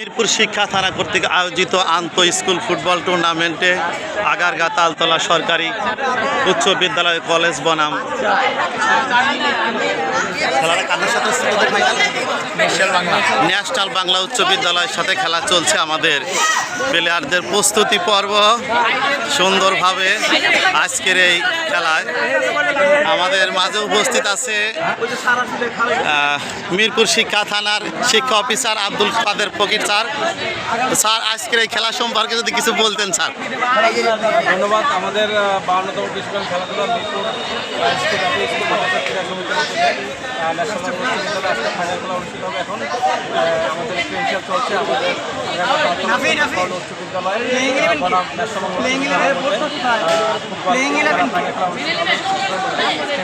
মিরপুর শিক্ষা থানা কর্তৃক আয়োজিত আন্ত স্কুল ফুটবল টুর্নামেন্টে আগারগা তালতলা সরকারি উচ্চ বিদ্যালয় কলেজ বনাম? ন্যাশনাল বাংলা উচ্চ বিদ্যালয়ের সাথে খেলা চলছে আমাদের। প্লেয়ারদের প্রস্তুতি পর্ব সুন্দরভাবে আজকের এই খেলায়। আমাদের মাঝে উপস্থিত আছে আহ, মিরপুর শিক্ষা থানার শিক্ষা officer Abdul Kader Fakir sir. Sir আজকের এই খেলা সম্পর্কে যদি কিছু বলতেন স্যার। ধন্যবাদ। আমাদের বাউন্নতম কৃষিকান খেলাধুলা মিরপুর অনুষ্ঠিত হবে এখন। আমাদের হিসাব চলছে আমাদের উচ্চ বিদ্যালয়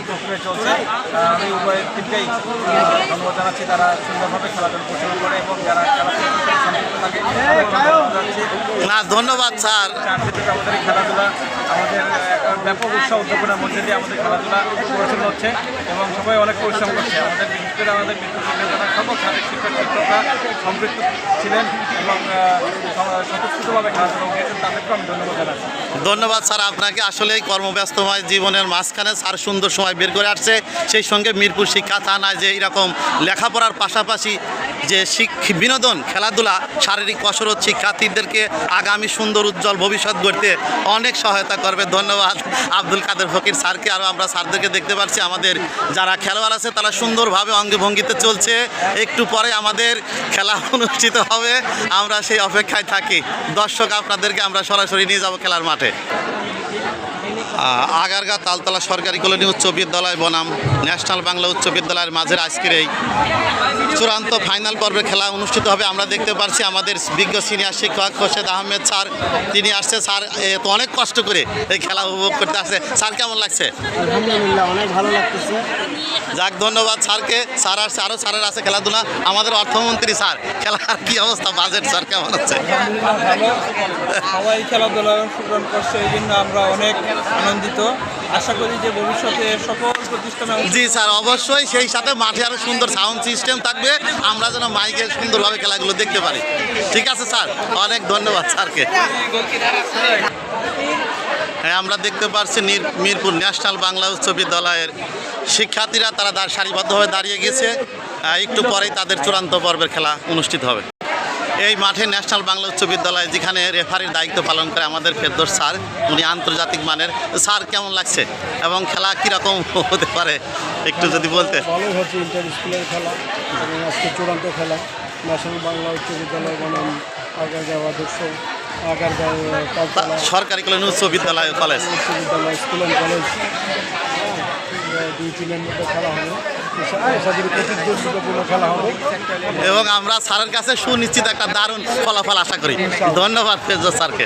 প্রক্রিয়া চলছে আমি উভয় টিমকেই ধন্যবাদ জানাচ্ছি তারা সুন্দরভাবে খেলাধুলা পরিচালনা করে এবং যারা খেলা থাকে। না ধন্যবাদ স্যার। আমাদের খেলাধুলা আমাদের ব্যাপক উৎসাহ উদ্দীপনার মধ্যে দিয়ে আমাদের খেলাধুলা পরিচালনা হচ্ছে এবং সবাই অনেক পরিশ্রম করছে। আমাদের বিশেষ করে আমাদের বিদ্যুৎ শিক্ষাদানের সকল ছাত্র শিক্ষক শিক্ষকরা সম্পৃক্ত ছিলেন এবং স্বতঃস্ফূর্তভাবে খেলাধুলা তাদেরকেও আমি ধন্যবাদ জানাচ্ছি। ধন্যবাদ স্যার। আপনাকে আসলে এই কর্মব্যস্তময় জীবনের মাঝখানে স্যার সুন্দর সময় বের করে আসছে। সেই সঙ্গে মিরপুর শিক্ষা থানায় যে এরকম লেখাপড়ার পাশাপাশি যে বিনোদন খেলাধুলা শারীরিক কসরত শিক্ষার্থীদেরকে আগামী সুন্দর উজ্জ্বল ভবিষ্যৎ গড়তে অনেক সহায়তা করবে। ধন্যবাদ। আব্দুল কাদের ফকির স্যারকে আরও আমরা স্যারদেরকে দেখতে পাচ্ছি। আমাদের যারা খেলোয়াড় আছে, তারা সুন্দরভাবে অঙ্গে ভঙ্গিতে চলছে। একটু পরে আমাদের খেলা অনুষ্ঠিত হবে। আমরা সেই অপেক্ষায় থাকি। দর্শক, আপনাদেরকে আমরা সরাসরি নিয়ে যাব খেলার মাঠে। আগারগা তালতলা সরকারি কলোনি উচ্চ বিদ্যালয় বনাম। ন্যাশনাল বাংলা উচ্চ বিদ্যালয়ের মাঝের আজকের এই চূড়ান্ত ফাইনাল পর্বে খেলা অনুষ্ঠিত হবে। আমরা দেখতে পারছি আমাদের বিজ্ঞ সিনিয়র শিক্ষক খোরশেদ আহমেদ স্যার। তিনি আসছে। স্যার এ তো অনেক কষ্ট করে এই খেলা উপভোগ করতে আসছে। স্যার কেমন লাগছে? আলহামদুলিল্লাহ অনেক ভালো লাগতেছে। যাক ধন্যবাদ স্যারকে। স্যার আসছে আরও স্যারের আছে খেলাধুলা। আমাদের অর্থমন্ত্রী স্যার খেলার কি অবস্থা? বাজেট স্যার কেমন হচ্ছে? ভালো। সবাই অংশগ্রহণ করছে এই জন্য আমরা অনেক আনন্দিত। আশা করি যে ভবিষ্যতে সকল প্রতিষ্ঠানে জি স্যার, অবশ্যই সেই সাথে মাঠে আরও সুন্দর সাউন্ড সিস্টেম থাকবে। আমরা যেন মাইকে সুন্দরভাবে খেলাগুলো দেখতে পারি। ঠিক আছে স্যার, অনেক ধন্যবাদ স্যারকে। হ্যাঁ আমরা দেখতে পাচ্ছি মিরপুর ন্যাশনাল বাংলা উচ্চ বিদ্যালয়ের শিক্ষার্থীরা, তারা সারিবদ্ধভাবে দাঁড়িয়ে গেছে। একটু পরেই তাদের চূড়ান্ত পর্বের খেলা অনুষ্ঠিত হবে। এই মাঠে ন্যাশনাল বাংলা উচ্চ বিদ্যালয় যেখানে রেফারির দায়িত্ব পালন করে আমাদের ফেরদোস স্যার উনি আন্তর্জাতিক মানের। স্যার কেমন লাগছে? এবং খেলা কীরকম হতে পারে? একটু যদি বলতে। ভালোই হচ্ছে ইন্টার স্কুলের খেলা এবং আজকে চূড়ান্ত খেলা। ন্যাশনাল বাংলা উচ্চ বিদ্যালয় বনাম আগারগাঁও আদর্শ আগারগাঁও তা- তালতলা সরকারি কলেজ উচ্চ বিদ্যালয় কলেজ উচ্চ বিদ্যালয় স্কুল অ্যান্ড কলেজ দুই টিমের মধ্যে খেলা হবে। এবং আমরা স্যারের কাছে সুনিশ্চিত একটা দারুণ ফলাফল আশা করি। ধন্যবাদ ফেরদোস স্যারকে।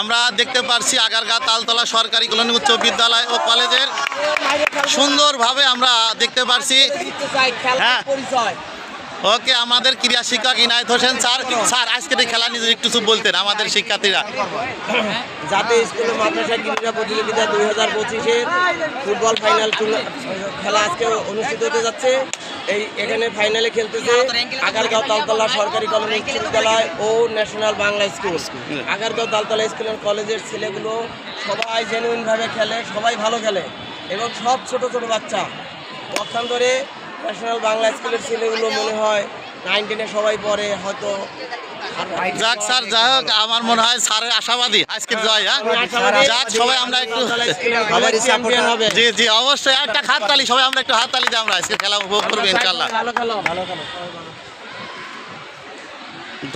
আমরা দেখতে পারছি আগারগা তালতলা সরকারি কলোনি উচ্চ বিদ্যালয় ও কলেজের সুন্দরভাবে আমরা দেখতে পারছি। হ্যাঁ ওকে, আমাদের ক্রীড়া শিক্ষক ইনায়ত হোসেন স্যার। স্যার, আজকের এই খেলা নিয়ে একটু বলতেন, আমাদের শিক্ষার্থীরা। জাতীয় স্কুল মাদ্রাসা ক্রীড়া প্রতিযোগিতা দুই হাজার পঁচিশের ফুটবল ফাইনাল খেলা আজকে অনুষ্ঠিত হতে যাচ্ছে। এই এখানে ফাইনালে খেলতেছে আগারগাঁও তালতলা সরকারি কলেজ উচ্চ বিদ্যালয় ও national Bangla school. Agargaon Taltala school and কলেজের ছেলেগুলো সবাই জেনুইনভাবে খেলে, সবাই ভালো খেলে এবং সব ছোট ছোট বাচ্চা। পক্ষান্তরে ন্যাশনাল বাংলা স্কুলের ছেলেগুলো মনে হয় নাইন টেনে সবাই পড়ে হয়তো যাক স্যার যাই হোক আমার মনে হয় স্যারের আশাবাদী আজকে জয় হ্যাঁ? যাক সবাই আমরা একটু সবারই চ্যাম্পিয়ন হবে। জি জি অবশ্যই একটা হাততালি সবাই আমরা একটু হাততালি দিয়ে আমরা আজকে খেলা উপভোগ করব ইনশাল্লাহ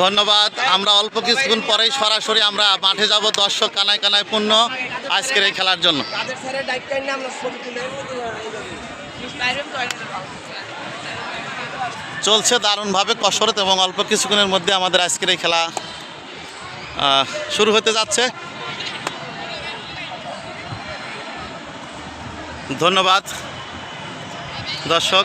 ধন্যবাদ আমরা অল্প কিছুক্ষণ পরেই সরাসরি আমরা মাঠে যাব দর্শক কানায় কানায় পূর্ণ আজকের এই খেলার জন্য। চলছে দারুণভাবে কসরত এবং অল্প কিছুক্ষণের মধ্যে আমাদের আজকের এই খেলা শুরু হতে যাচ্ছে। ধন্যবাদ। দর্শক